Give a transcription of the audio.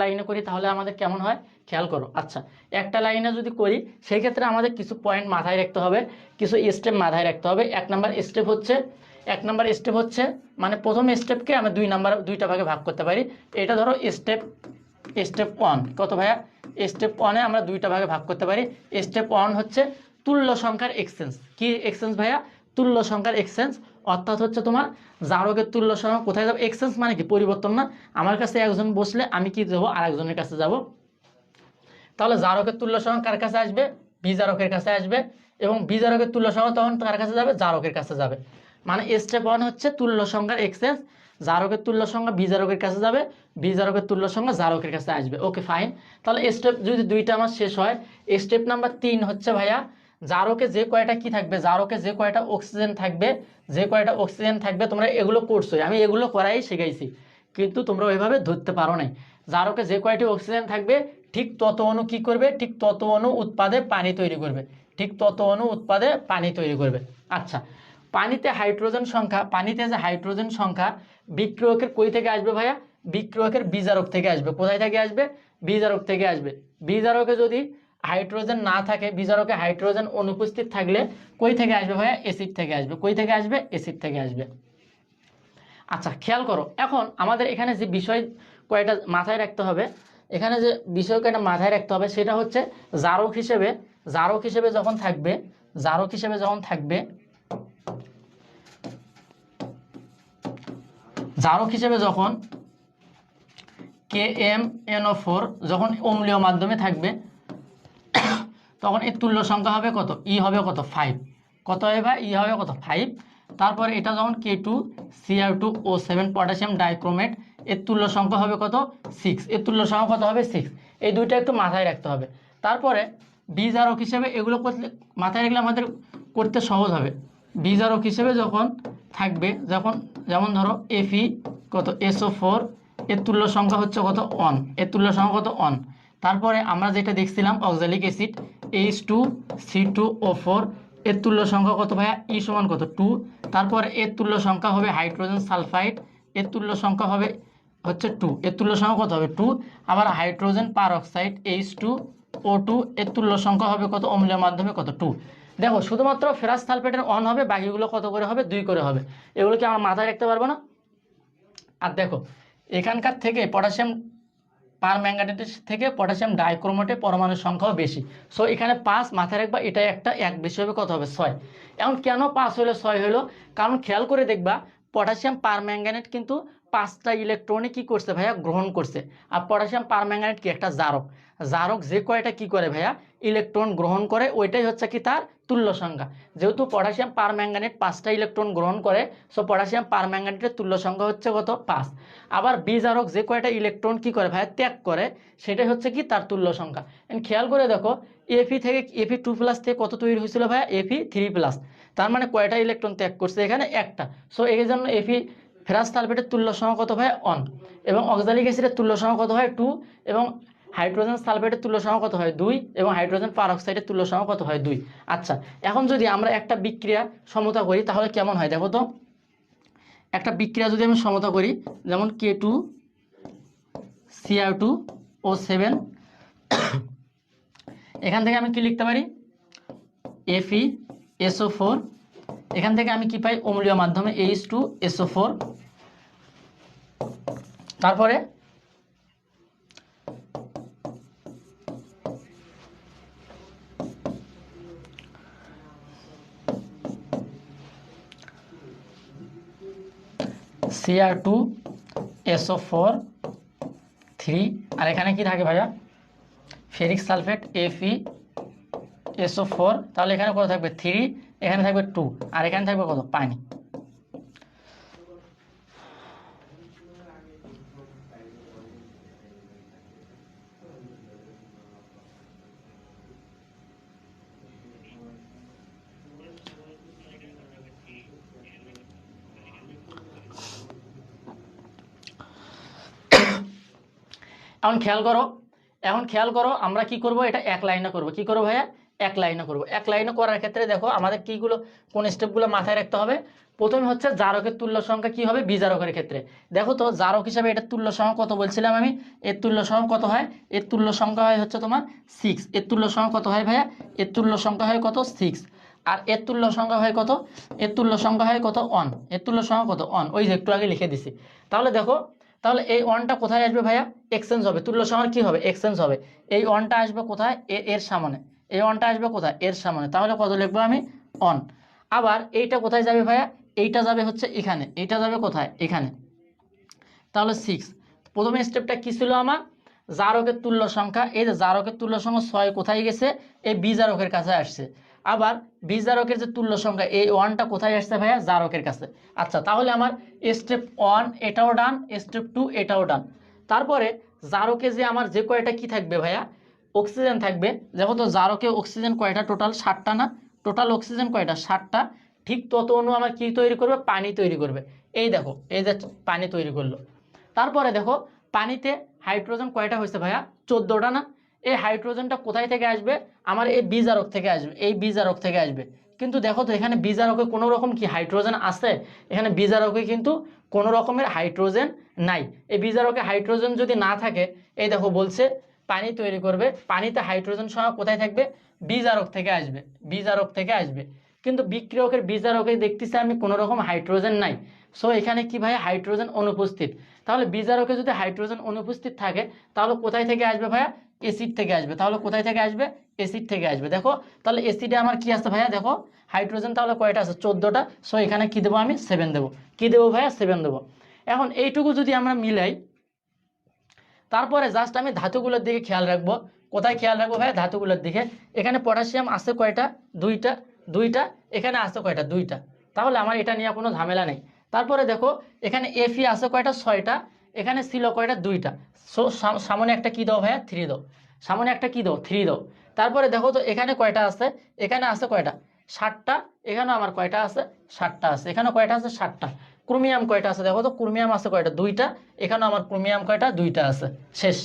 লাইনে করি তাহলে আমাদের কেমন হয়? খেয়াল করো। আচ্ছা একটা লাইনে যদি করি সেই ক্ষেত্রে আমাদের কিছু পয়েন্ট মাথায় রাখতে হবে, কিছু স্টেপ মাথায় রাখতে হবে। এক নাম্বার স্টেপ হচ্ছে, এক নাম্বার স্টেপ হচ্ছে মানে প্রথম স্টেপকে আমরা দুই নাম্বার দুইটা ভাগে ভাগ করতে পারি। এটা ধরো স্টেপ স্টেপ ওয়ান কত ভাইয়া? স্টেপ ওয়ানে আমরা দুইটা ভাগে ভাগ করতে পারি। স্টেপ ওয়ান হচ্ছে তুল্য সংখ্যার এক্সচেঞ্জ কি এক্সচেঞ্জ ভাইয়া? তুল্য সংখ্যার এক্সচেঞ্জ অর্থাৎ হচ্ছে তোমার জারকের তুল্য সংখ্যা কোথায় যাব? এক্সচেঞ্জ মানে কি? পরিবর্তন না? আমার কাছে একজন বসলে আমি কি যাব আরেকজনের কাছে যাব। তাহলে জারকের তুল্য সংখ্যা কার কাছে আসবে? বিজারকের কাছে আসবে। এবং বিজারকের তুল্য সংখ্যা তখন কার কাছে যাবে? জারকের কাছে যাবে। মানে স্টেপ ওয়ান হচ্ছে তুল্য সংখ্যার এক্সচেঞ্জ জারকের তুল্য সংখ্যা বিজারকের কাছে যাবে। বিজারকের তুল্য সংখ্যা জারকের কাছে আসবে। ওকে ফাইন তাহলে স্টেপ যদি দুইটা আমার শেষ হয় স্টেপ নাম্বার তিন হচ্ছে ভাইয়া জারকে যে কয়টা কি থাকবে, জারকে যে কয়টা অক্সিজেন থাকবে, যে কয়টা অক্সিজেন থাকবে, তোমরা এগুলো করছোই। আমি এগুলো করাই শিখাইছি, কিন্তু তোমরা ওইভাবে ধরতে পারো নাই। জারকে যে কয়টি অক্সিজেন থাকবে, ঠিক তত অণু কি করবে, ঠিক তত অণু উৎপাদে পানি তৈরি করবে, ঠিক তত অণু উৎপাদে পানি তৈরি করবে। আচ্ছা পানিতে হাইড্রোজেন সংখ্যা, পানিতে যে হাইড্রোজেন সংখ্যা, বিক্রিয়কের কই থেকে আসবে ভাইয়া? বিক্রিয়কের বিজারক থেকে আসবে। কোথায় থেকে আসবে? বিজারক থেকে আসবে। বিজারকে যদি হাইড্রোজেন না থাকে, বিজারকে হাইড্রোজেন অনুপস্থিত থাকলে কই থেকে আসবে ভাইয়া? অ্যাসিড থেকে আসবে। কই থেকে আসবে? অ্যাসিড থেকে আসবে। আচ্ছা খেয়াল করো, এখন আমাদের এখানে যে বিষয় কয়টা মাথায় রাখতে হবে, এখানে যে বিষয় কয়টা মাথায় রাখতে হবে সেটা হচ্ছে জারক হিসেবে জারক হিসেবে যখন থাকবে, জারক হিসেবে যখন থাকবে, জারক হিসেবে যখন কে এম এনও ফোর যখন অম্লীয় মাধ্যমে থাকবে তখন এর তুল্য সংখ্যা হবে কত? ই হবে কত? ফাইভ কত হবে ভাই ই হবে কত? ফাইভ তারপরে এটা যখন K two Cr two O seven potassium dichromate এর তুল্য সংখ্যা হবে কত? সিক্স এর তুল্য সংখ্যা কত হবে? সিক্স এই দুইটা একটু মাথায় রাখতে হবে। তারপরে বীজারক হিসেবে এগুলো করলে মাথায় রাখলে আমাদের করতে সহজ হবে। বীজারক হিসেবে যখন থাকবে, যখন যেমন ধরো এফি কত? এসও ফোর এর তুল্য সংখ্যা হচ্ছে কত? অন এর তুল্য সংখ্যা কত? ওয়ান তারপরে আমরা যেটা দেখছিলাম oxalic acid H two C two O four এর তুল্য সংখ্যা কত ভাইয়া? ই সমান কত? টু তারপর এর তুল্য সংখ্যা হবে হাইড্রোজেন সালফাইড এর তুল্য সংখ্যা হবে হচ্ছে টু এর তুল্য সংখ্যা কত হবে? টু আবার hydrogen peroxide H two O two এর তুল্য সংখ্যা হবে কত? অম্লীয় মাধ্যমে কত? টু দেখো, শুধুমাত্র ফেরাস সালফেটের অন হবে, বাকিগুলো কত করে হবে? দুই করে হবে। এগুলো কি আমার মাথায় রাখতে পারব না? আর দেখো, এখানকার থেকে পটাশিয়াম পার ম্যাঙ্গানেটের থেকে পটাশিয়াম ডাইক্রোমেটে পরমাণুর সংখ্যাও বেশি। সো এখানে পাঁচ মাথায় রাখবা এটা একটা এক বেশি হবে, কত হবে? ছয়। এখন কেন পাঁচ হলো, ছয় হলো? কারণ খেয়াল করে দেখবা পটাশিয়াম পার ম্যাঙ্গানেট কিন্তু পাঁচটা ইলেকট্রনে কী করছে ভাইয়া? গ্রহণ করছে। আর পটাশিয়াম পারম্যাঙ্গানেট কি? একটা জারক। জারক যে কয়টা কি করে ভাইয়া? ইলেকট্রন গ্রহণ করে, ওইটাই হচ্ছে কি তার তুল্য সংখ্যা যেহেতু পটাশিয়াম পার ম্যাঙ্গানেট পাঁচটা ইলেকট্রন গ্রহণ করে সো পটাশিয়াম পার ম্যাঙ্গানেটের তুল্য সংখ্যা হচ্ছে কত? পাঁচ। আবার বিজারক যে কয়টা ইলেকট্রন কি করে ভাইয়া? ত্যাগ করে, সেটাই হচ্ছে কি তার তুল্য সংখ্যা খেয়াল করে দেখো এফি থেকে এফি টু প্লাস থেকে কত তৈরি হয়েছিল ভাইয়া? এফি থ্রি প্লাস তার মানে কয়টা ইলেকট্রন ত্যাগ করছে এখানে? একটা। সো এই জন্য এফি ফেরাস সালফেটের তুল্য সংখ্যা কত হয় অন এবং অক্সালিক অ্যাসিডের তুল্য সংখ্যা কত হয় টু এবং হাইড্রোজেন সালফেটের তুল্য সংখ্যা কত হয়? দুই এবং হাইড্রোজেন পারঅক্সাইডের তুল্য সংখ্যা কত হয়? দুই। আচ্ছা এখন যদি আমরা একটা বিক্রিয়া সমতা করি, তাহলে কেমন হয়? দেখো তো, একটা বিক্রিয়া যদি আমি সমতা করি, যেমন K two Cr two O seven এখান থেকে আমি কি লিখতে পারি? এফি এসও ফোর এখান থেকে আমি কি পাই? অম্লীয় মাধ্যমে এইচ টু এসও ফোর তারপরে Cr two SO four three আর এখানে কি থাকে ভাইয়া? ফেরিক সালফেট এফি এসও ফোর তাহলে এখানে কত থাকবে? থ্রি এখানে থাকবে টু আর এখানে থাকবে কত? পানি। এখন খেয়াল করো, এখন খেয়াল করো, আমরা কি করব? এটা এক লাইনে করব। কি করব ভাইয়া? এক লাইনে করব। এক লাইনে করার ক্ষেত্রে দেখো, আমাদের কীগুলো কোন স্টেপগুলো মাথায় রাখতে হবে? প্রথমে হচ্ছে জারকের তুল্য সংখ্যা কি হবে? বিজারকের ক্ষেত্রে। দেখো তো, জারক হিসাবে এটা তুল্য সংখ্যা কত বলছিলাম আমি? এর তুল্য সংখ্যা কত হয়? এর তুল্য সংখ্যা হয় হচ্ছে তোমার সিক্স এর তুল্য সংখ্যা কত হয় ভাইয়া? এর তুল্য সংখ্যা হয় কত? সিক্স আর এর তুল্য সংখ্যা হয় কত? এর তুল্য সংখ্যা হয় কত? অন এর তুল্য সংখ্যা কত? অন ওই যে একটু আগে লিখে দিছি। তাহলে দেখো তাহলে এই অনটা কোথায় আসবে ভাইয়া? এক্সচেঞ্জ হবে। তুল্য সংখ্যার কি হবে? এক্সচেঞ্জ হবে। এই অনটা আসবে কোথায়? এর সামনে। এই অনটা আসবে কোথায়? এর সামনে। তাহলে কত লিখব আমি? অন আবার এইটা কোথায় যাবে ভাইয়া? এইটা যাবে হচ্ছে এখানে। এইটা যাবে কোথায়? এখানে। তাহলে সিক্স প্রথমে স্টেপটা কী ছিল আমার? জারকের তুল্য সংখ্যা। এই যে জারকের তুল্য সংখ্যা ছয় কোথায় গেছে? এই বিজারকের কাছে আসছে। আবার বিজারকের যে তুল্য সংখ্যা, এই ওয়ানটা কোথায় আসছে ভাইয়া? জারকের কাছে। আচ্ছা তাহলে আমার স্টেপ ওয়ান এটাও ডান স্টেপ টু এটাও ডান তারপরে জারকে যে আমার যে কয়টা কি থাকবে ভাইয়া? অক্সিজেন থাকবে। দেখো তো, জারকে অক্সিজেন কয়টা? টোটাল ষাটটা না? টোটাল অক্সিজেন কয়টা? ষাটটা। ঠিক তত অণু আমার কি তৈরি করবে? পানি তৈরি করবে। এই দেখো, এই যে পানি তৈরি করল। তারপরে দেখো, পানিতে হাইড্রোজেন কয়টা হয়েছে ভাইয়া? চোদ্দোটা না? এই হাইড্রোজেনটা কোথায় থেকে আসবে? আমার এই বিজারক থেকে আসবে, এই বিজারক থেকে আসবে। কিন্তু দেখো তো, এখানে বিজারকে কোনো রকম কি হাইড্রোজেন আছে? এখানে বিজারকে কিন্তু কোনো রকমের হাইড্রোজেন নাই। এই বিজারকে হাইড্রোজেন যদি না থাকে, এই দেখো বলছে, পানি তৈরি করবে। পানিতে হাইড্রোজেন সংখ্যা কোথায় থাকবে? বিজারক থেকে আসবে, বিজারক থেকে আসবে। কিন্তু বিক্রিয়কের বিজারকে দেখতেছি আমি কোনো রকম হাইড্রোজেন নাই। সো এখানে কি ভাই? হাইড্রোজেন অনুপস্থিত। তাহলে বিজারকে যদি হাইড্রোজেন অনুপস্থিত থাকে, তাহলে কোথায় থেকে আসবে ভাইয়া? এসিড থেকে আসবে। তাহলে কোথায় থেকে আসবে? এসিড থেকে আসবে। দেখো, তাহলে এসিডে আমার কি আছে ভাইয়া? দেখো হাইড্রোজেন তাহলে কয়টা আছে? চোদ্দোটা। সো এখানে কি দেবো আমি? সেভেন দেবো। কি দেবো ভাইয়া? সেভেন দেবো। এখন এইটুকু যদি আমরা মিলাই, তারপরে জাস্ট আমি ধাতুগুলোর দিকে খেয়াল রাখব। কোথায় খেয়াল রাখব ভাই ধাতুগুলোর দিকে। এখানে পটাশিয়াম আছে কয়টা? দুইটা। দুইটা। এখানে আছে কয়টা? দুইটা। তাহলে আমার এটা নিয়ে কোনো ঝামেলা নেই। তারপরে দেখো, এখানে এফি আছে কয়টা? ছয়টা। এখানে ছিল কয়টা? দুইটা। সো সামনে একটা কী দাও ভাইয়া? থ্রি দাও। সামনে একটা কী দাও? থ্রি দাও। তারপরে দেখো তো, এখানে কয়টা আছে? এখানে আছে কয়টা? ষাটটা এখানেও আমার কয়টা আছে? ষাটটা আছে। এখানে কয়টা আছে? ষাটটা ক্রোমিয়াম কয়টা আছে? দেখো তো, ক্রোমিয়াম আছে কয়টা? দুইটা। এখানেও আমার ক্রোমিয়াম কয়টা? দুইটা আছে। শেষ।